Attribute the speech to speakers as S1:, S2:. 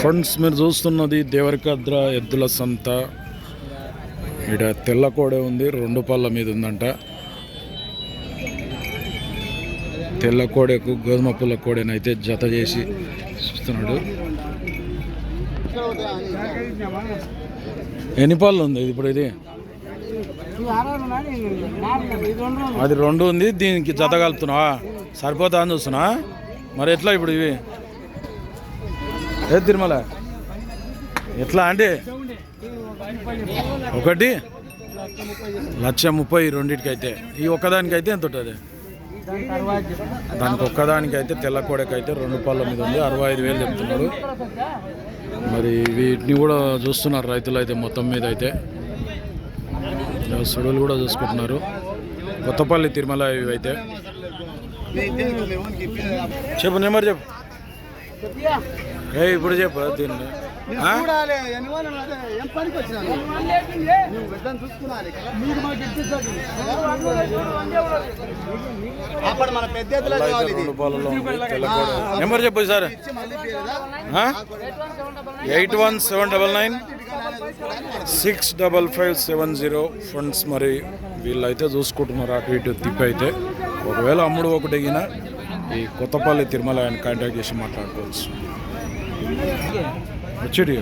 S1: Friends మీరు చూస్తున్నది దేవరికద్ర ఎద్దుల సంత. ఇక్కడ తెల్ల కోడే ఉంది రెండు పళ్ళ మీద ఉందంట. తెల్ల కోడెకు గోధుమ పుల్ల కోడెనైతే జత చేసి చూస్తున్నాడు. ఎన్ని పళ్ళు ఉంది ఇప్పుడు ఇది? అది రెండు ఉంది దీనికి జత కలుపుతున్నావా? సరిపోతా అని చూస్తున్నా. మరి ఎట్లా ఇప్పుడు ఇవి? ఏ తిరుమల? ఎట్లా అంటే ఒకటి? లక్ష ముప్పై రెండింటికి అయితే ఈ ఒక్కదానికైతే ఎంత ఉంటుంది? దానికి ఒక్కదానికైతే తెల్లకోడకైతే తెల్ల కోడకైతే రెండు పళ్ళ మీద ఉంది. అరవై ఐదు వేలు చెప్తున్నారు. మరి వీటిని కూడా చూస్తున్నారు రైతులు అయితే మొత్తం మీద అయితే. సుడులు కూడా చూసుకుంటున్నారు. కొత్తపల్లి తిరుమల ఇవి అయితే చెప్పు నెంబర్ చెప్పు. ఏ ఇప్పుడు చెప్పు దీన్ని
S2: అప్పుడు మన పెద్ద.
S1: నెంబర్ చెప్పు sir? Eight one seven double nine. Six double five seven zero. Funds మరి వీళ్ళైతే చూసుకుంటున్నారు అటు ఇటు తిప్పి అయితే ఒకవేళ అమ్ముడు ఒకటి ఎగిన ఈ కొత్తపల్లి తిరుమల ఆయన కాంటాక్ట్ చేసి మాట్లాడుకోవచ్చు. వచ్చేటి